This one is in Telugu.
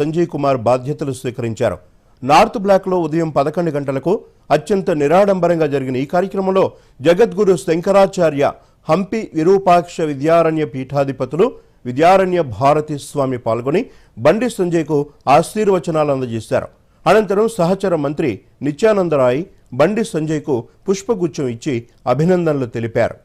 సంజయ్ కుమార్ బాధ్యతలు స్వీకరించారు. నార్త్ బ్లాక్లో ఉదయం పదకొండు గంటలకు అత్యంత నిరాడంబరంగా జరిగిన ఈ కార్యక్రమంలో జగద్గురు శంకరాచార్య హంపి విరూపాక్ష విద్యారణ్య పీఠాధిపతులు విద్యారణ్య భారతి స్వామి పాల్గొని బండి సంజయ్కు ఆశీర్వచనాలు అందజేశారు. అనంతరం సహచర మంత్రి నిత్యానందరాయ్ బండి సంజయ్కు పుష్పగుచ్చం ఇచ్చి అభినందనలు తెలిపారు.